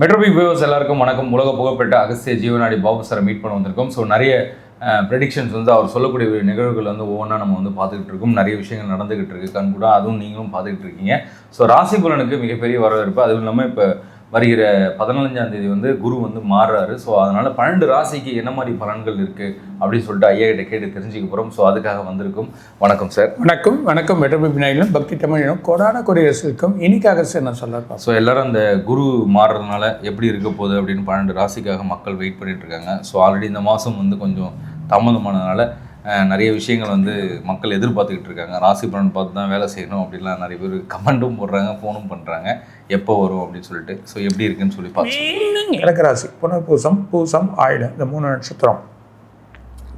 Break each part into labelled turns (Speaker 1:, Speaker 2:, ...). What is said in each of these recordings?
Speaker 1: மெட்ரோபிக் viewers எல்லாருக்கும் வணக்கம். உலக புகழ்பெற்ற அகஸ்திய ஜீவனாடி பாபு சாரை மீட் பண்ண வந்திருக்கோம். ஸோ நிறைய ப்ரெடிக்ஷன்ஸ் வந்து அவர் சொல்லக்கூடிய நிகழ்வுகள் வந்து ஒவ்வொன்றா நம்ம வந்து பார்த்துக்கிட்டு இருக்கோம். நிறைய விஷயங்கள் நடந்துகிட்டு இருக்கு. கண் கூட அதுவும் நீங்களும் பார்த்துக்கிட்டு இருக்கீங்க. ஸோ ராசி புலனுக்கு மிகப்பெரிய வரவேற்பு. அதுவும் இல்லாமல் இப்போ வருகிற பதினஞ்சாம் தேதி வந்து குரு வந்து மாறுறாரு. ஸோ அதனால பன்னெண்டு ராசிக்கு என்ன மாதிரி பலன்கள் இருக்கு அப்படின்னு சொல்லிட்டு ஐயா கிட்ட கேட்டு தெரிஞ்சுக்க போகிறோம் ஸோ அதுக்காக வந்திருக்கும். வணக்கம் சார்
Speaker 2: வணக்கம் வணக்கம். மெட்ரோபினாயிலும் பக்தி தமிழிலும் கோடான கொடியரசுக்கும் இனிக்காக சார் நான் சொல்ல
Speaker 1: ஸோ எல்லாரும் அந்த குரு மாறுறதுனால எப்படி இருக்க போகுது அப்படின்னு பன்னெண்டு ராசிக்காக மக்கள் வெயிட் பண்ணிட்டு இருக்காங்க. ஸோ ஆல்ரெடி இந்த மாதம் வந்து கொஞ்சம் தாமதமானதுனால நிறைய விஷயங்கள் வந்து மக்கள் எதிர்பார்த்துக்கிட்டு இருக்காங்க. ராசி பலன் பார்த்து தான் வேலை செய்யணும் அப்படின்லாம் நிறைய பேர் கமெண்ட்டும் போடுறாங்க ஃபோனும் பண்ணுறாங்க எப்போ வரும் அப்படின்னு சொல்லிட்டு. ஸோ எப்படி இருக்குன்னு சொல்லி பார்த்து
Speaker 2: கடகராசி. புனர்பூசம் பூசம் ஆயிலம் இந்த மூணு நட்சத்திரம்.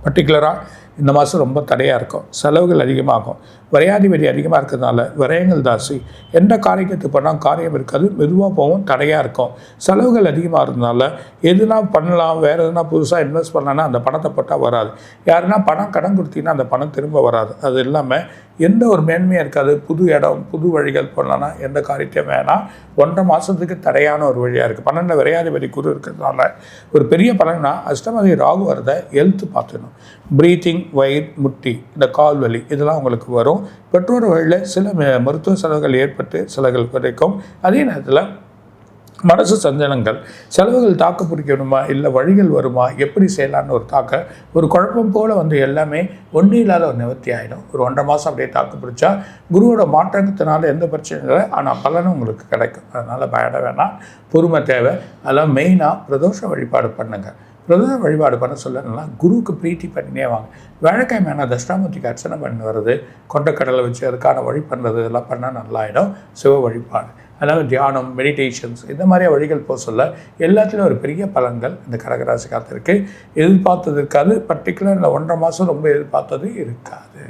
Speaker 2: பர்டிகுலராக இந்த மாதம் ரொம்ப தடையாக இருக்கும். செலவுகள் அதிகமாகும். விரையாதிபதி அதிகமாக இருக்கிறதுனால விரயங்கள் தாசி எந்த காரியத்துக்கு பண்ணால் காரியம் இருக்காது. மெதுவாக போகும் தடையாக இருக்கும். செலவுகள் அதிகமாக இருந்தனால எதுனா பண்ணலாம் வேறு எதுனா புதுசாக இன்வெஸ்ட் பண்ணலான்னா அந்த பணத்தை போட்டால் வராது. யாருன்னா பணம் கடன் கொடுத்தீங்கன்னா அந்த பணம் திரும்ப வராது. அது இல்லாமல் எந்த ஒரு மேன்மையாக இருக்காது. புது இடம் புது வழிகள் பண்ணலான்னா எந்த காரியத்தையும் வேணாம். ஒன்றரை மாதத்துக்கு தடையான ஒரு வழியாக இருக்குது பன்னெண்டு விரையாதிபதி குரு இருக்கிறதுனால ஒரு பெரிய பலன்னா அஷ்டமதி ராகு வரத எழுத்து பார்த்துக்கணும் ப்ரீத்திங் வயிறு முட்டி இந்த கால் வலி இதெல்லாம் உங்களுக்கு வரும். பெற்றோர் வழியில் சில மருத்துவ செலவுகள் ஏற்பட்டு சிலகள் கிடைக்கும் அதே நேரத்தில் மனசு சஞ்சலங்கள் செலவுகள் தாக்கு பிடிக்கணுமா இல்லை வழிகள் வருமா எப்படி செய்யலான்னு ஒரு தாக்க ஒரு குழப்பம் போல் வந்து எல்லாமே ஒன்றும் இல்லாத ஒரு நிவர்த்தி ஆகிடும் ஒரு ஒன்றரை மாதம் அப்படியே தாக்கு பிடிச்சா குருவோட மாற்றத்தினால எந்த பிரச்சனையும் இல்லை ஆனால் பலனும் உங்களுக்கு கிடைக்கும். அதனால் பயட வேணாம். பொறுமை தேவை. அதெல்லாம் மெயினாக பிரதோஷ வழிபாடு பண்ணுங்கள் பிரதோஷ வழிபாடு பண்ண சொல்லணும்னா குருவுக்கு பிரீத்தி பண்ணினே வாங்க. வேலைக்காய் மேனா தஷ்டாமூர்த்திக்கு அர்ச்சனை பண்ணி வர்றது கொண்டக்கடலை வச்சு அதுக்கான வழி பண்ணுறது இதெல்லாம் பண்ணால் நல்லாயிடும். சிவ வழிபாடு. அதனால் தியானம் மெடிடேஷன்ஸ் இந்த மாதிரி வழிகள் போக சொல்ல எல்லாத்துலேயும் ஒரு பெரிய பலன்கள் இந்த கடகராசி இருக்குது எதிர்பார்த்தது இருக்காது. பர்டிகுலர் இல்லை ஒன்றரை மாதம் ரொம்ப எதிர்பார்த்தது இருக்காது.